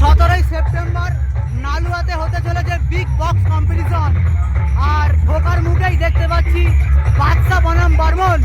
সতেরোই সেপ্টেম্বর নালুয়াতে হতে চলেছে বিগ বক্স কম্পিটিশন আর ঢোকার মুখেই দেখতে পাচ্ছি বাদশা বনাম বর্মন।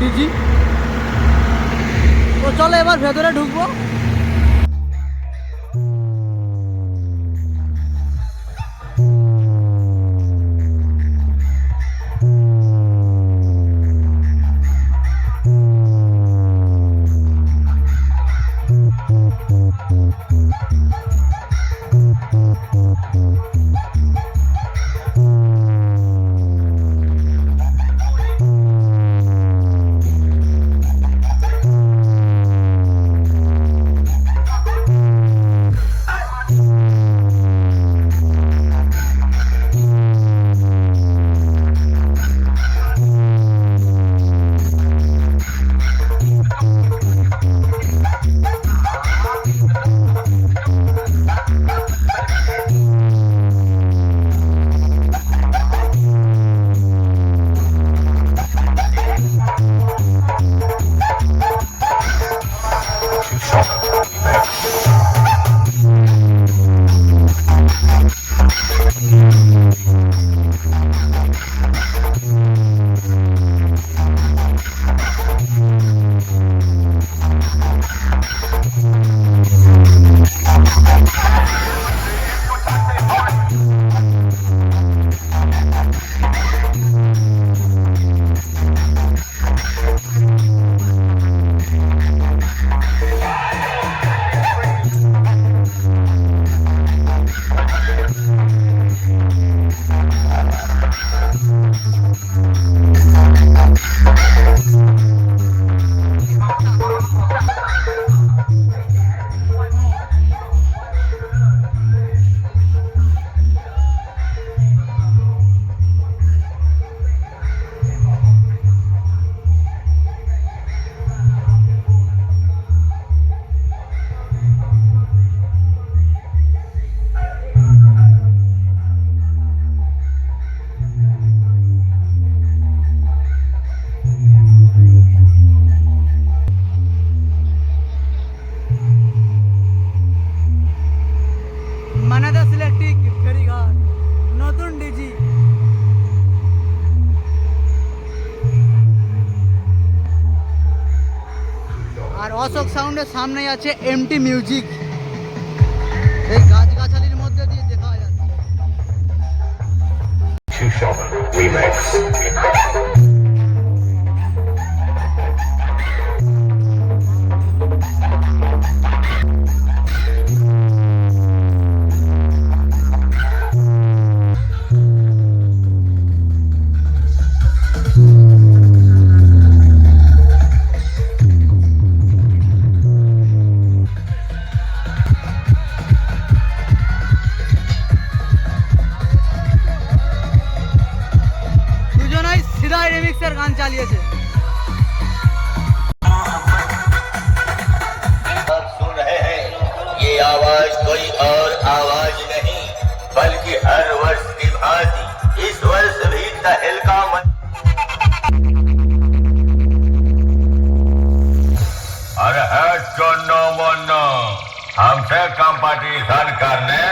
ডিজি তো চলো এবার ভেতরে ঢুকবো। Thank সামনেই আছে এমটি মিউজিক এই গাছগাছালির মধ্যে দিয়ে দেখা যাচ্ছে। आवाज़ कोई और आवाज़ नहीं, बल्कि हर वर्ष की भांति इस वर्ष भी तहलका मन अरे चुन्नो मुन्नो हमसे कंपटीशन करने,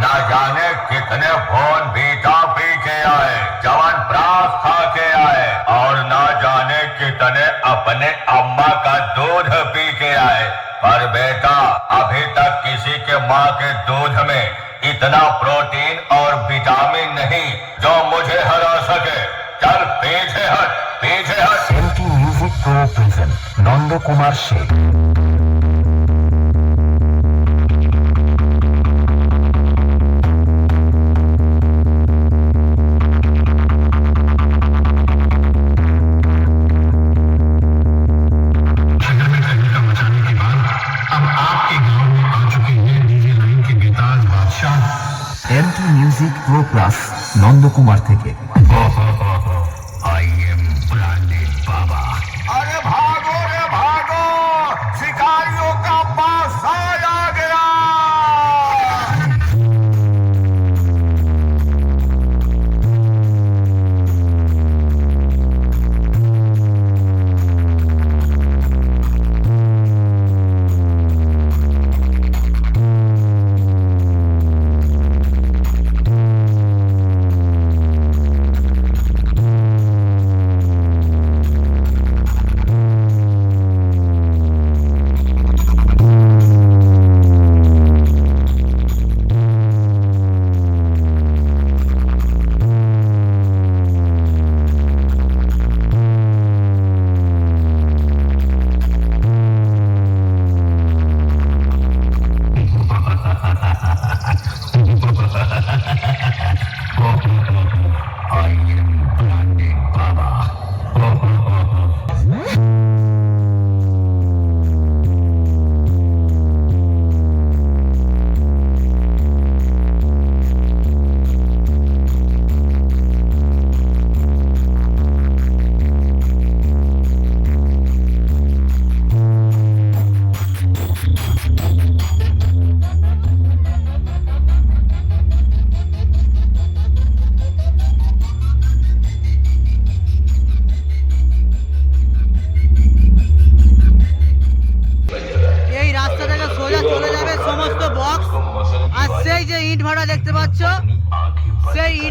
ना जाने कितने फ़ोन बीता पी के आए, जवान प्रास खा के आए, और ना जाने कितने अपने अम्मा का दूध पी के आए। पर बेटा, अभी तक किसी के माँ के दूध में इतना प्रोटीन और विटामिन नहीं जो मुझे हरा सके। चल, पीछे हट पीछे हट। MT music pro present Nand Kumar Sheikh. Pro plus Nandakumar থেকে।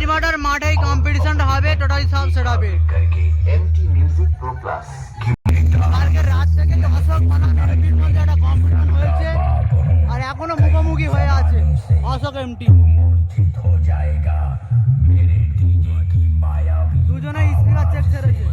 ভাড়ার মাঠেই কম্পিটিশনটা হবে টোটাল সব কম্পিটিশন হয়েছে, আর এখনও মুখোমুখি হয়ে আছে অশোক এমটি দুজনে স্পিকার চেক ছেড়েছে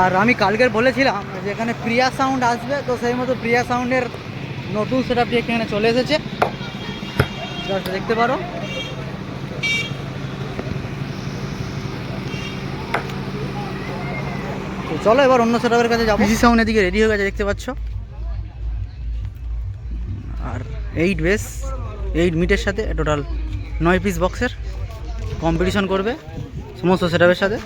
আর আমি কালকের বলেছিলাম যে এখানে প্রিয়া সাউন্ড আসবে, তো সেই মতো প্রিয়া সাউন্ডের নতুন সেট আপটি এখানে চলে এসেছে। দেখতে পারো। তো চলো এবার অন্য সেট কাছে যাব। পিসি সাউন্ড এদিকে রেডি হয়ে গেছে, দেখতে পাচ্ছ? আর এইট বেস এইট মিটের সাথে টোটাল নয় পিস বক্সের কম্পিটিশন করবে সমস্ত সেটআপের সাথে।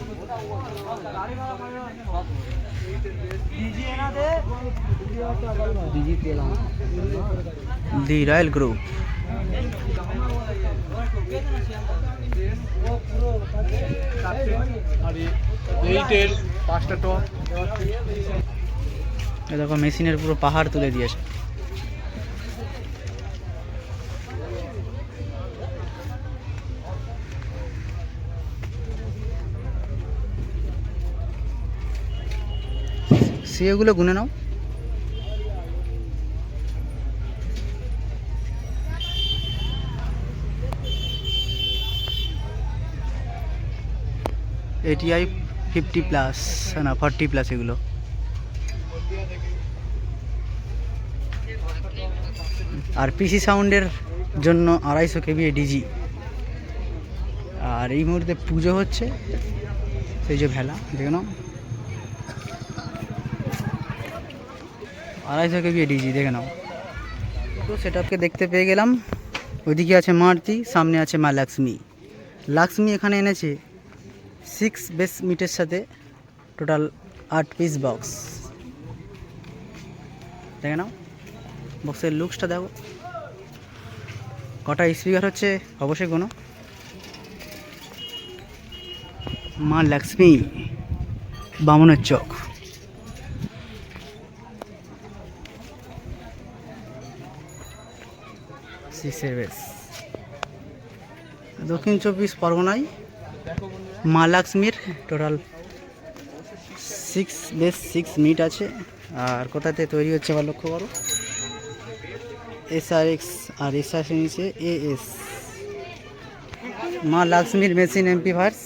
পাঁচটা টপ এ দেখো মেশিনের পুরো পাহাড় তুলে দিয়েছে। সিএগুলো গুনে নাও। এটিআই ফিফটি প্লাস না ফর্টি প্লাস এগুলো। আর পিসি সাউন্ডের জন্য আড়াইশো কেবি ডিজি আর এই মুহূর্তে পুজো হচ্ছে, সেই যে ভেলা, দেখে নাও। আড়াইশো কেবি ডিজি দেখে নাও। তো সেটাকে দেখতে পেয়ে গেলাম। ওইদিকে আছে মারতি, সামনে আছে মা লক্ষ্মী লক্ষ্মী এখানে এনেছে সিক্স বেস মিটের সাথে টোটাল আট পিস বক্স। দেখে নাও, বক্সের লুকসটা দেখো। কটা স্পিকার হচ্ছে, অবশ্যই কোনো মা লক্ষ্মী, বামনের চক বেস। দক্ষিণ চব্বিশ পরগনায় মা লক্ষ্মীর total six bass six mid আছে। আর কোথাতে তৈরি হচ্ছে আবার লক্ষ্য করো। S R X R S R নিচে এ এস মা লক্ষ্মীর মেশিন এমপি ভার্স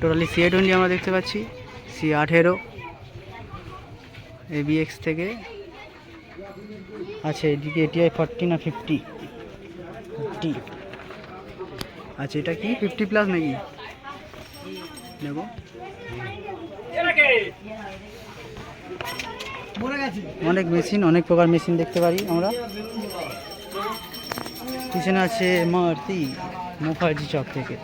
টোটালি সি টোয়েন্টি আমরা দেখতে পাচ্ছি। সি আঠেরো এবিএক্স থেকে আছে, এদিকে এটিআই ফর্টি না ফিফটি ফিফটি আচ্ছা এটা কি? ফিফটি প্লাস নাকি? নেব। অনেক মেশিন অনেক প্রকার মেশিন দেখতে পারি আমরা। পিছনে আছে মারতি, মুখার্জি চক থেকে।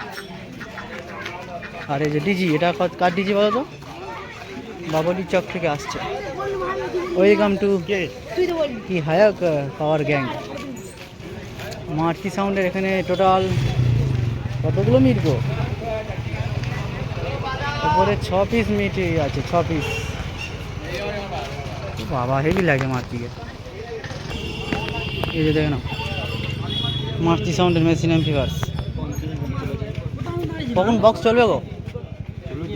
আর এই যে ডিজি এটা কার ডিজি বলো তো বাবলি চক থেকে আসছে। ওয়েলকাম টু কি হায়াক পাওয়ার গ্যাং মারতি সাউন্ডের এখানে টোটাল কতগুলো মিট গো উপরে ছ পিস মিট আছে ছ পিস বাবা হেভি লাগে মারতিকে এই যে দেখে নাও। মারতি সাউন্ডের মেশিন এমপিভার্স কখন বক্স চলবে গো?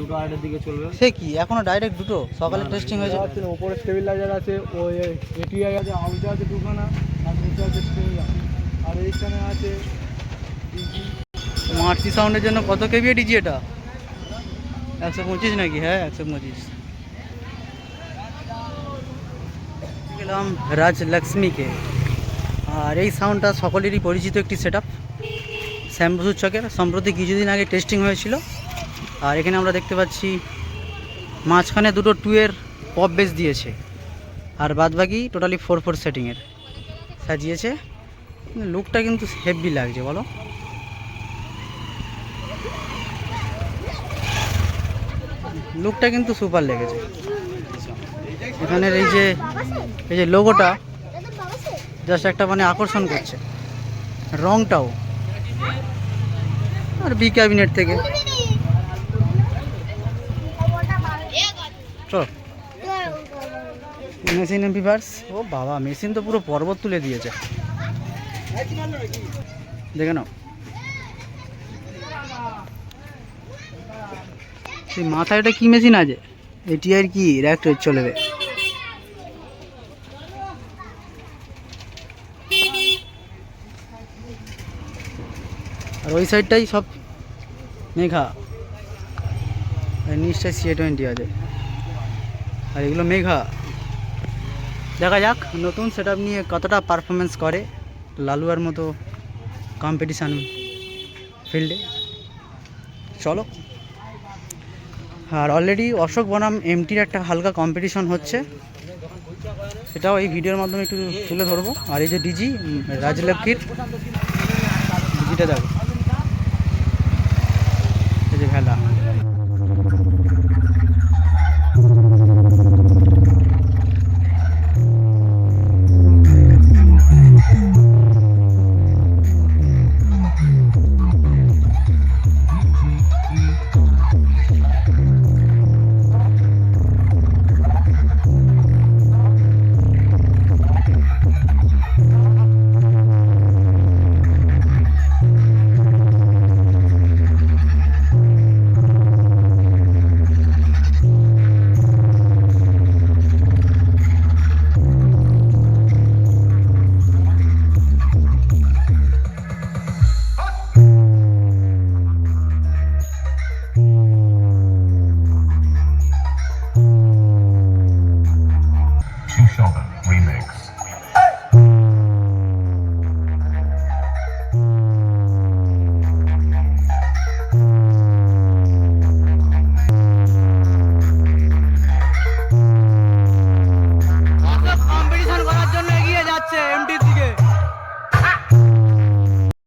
দুটো আড়াইটার দিকে চলবে। সে কি? এখনও ডাইরেক্ট দুটো? সকালে টেস্টিং হয়েছে ওপরে স্টেবিলাইজার আছে ওই এটিআই আছে আউটে আছে দুখানা আর নিচে আছে আর এইখানে আছে মারতি সাউন্ডের জন্য কত কেবি ডিজি এটা? একশো পঁচিশ নাকি? হ্যাঁ একশো পঁচিশ। গেলাম রাজ লক্ষ্মীকে আর এই সাউন্ডটা সকলেরই পরিচিত একটি সেট আপ শ্যামবসুর চকের। সম্প্রতি কিছুদিন আগে টেস্টিং হয়েছিল। আর এখানে আমরা দেখতে পাচ্ছি মাঝখানে দুটো টুয়ের পপ বেস দিয়েছে। আর বাদবাকি টোটালি ফোর ফোর সেটিংয়ের সাজিয়েছে। লুকটা কিন্তু হেভি লাগছে, বলো। লুকটা কিন্তু সুপার লেগেছে। এখানের এই যে এই যে লোগোটা জাস্ট একটা মানে আকর্ষণ করছে। রংটাও। আর বি ক্যাবিনেট থেকে। তো? মেশিন ভিভার্স ও বাবা, মেশিন তো পুরো পর্বত তুলে দিয়েছে। দেখে নাও। সেই মাথায় ওটা কী মেশিন আছে? এটি আর কি? র্যাক্টর চলবে আর ওই সাইডটাই সব মেঘা। আর সি সিএ টোয়েন্টি আছে। আর এগুলো মেঘা। দেখা যাক। নতুন সেট নিয়ে কতটা পারফরমেন্স করে লালুয়ার মতো কম্পিটিশান ফিল্ডে চলো। আর অলরেডি অশোক বনাম এমটির একটা হালকা কম্পিটিশন হচ্ছে। সেটাও এই ভিডিওর মাধ্যমে একটু তুলে ধরবো। আর এই যে ডিজি রাজলক্ষ্মীর ডিজিটা দেখো।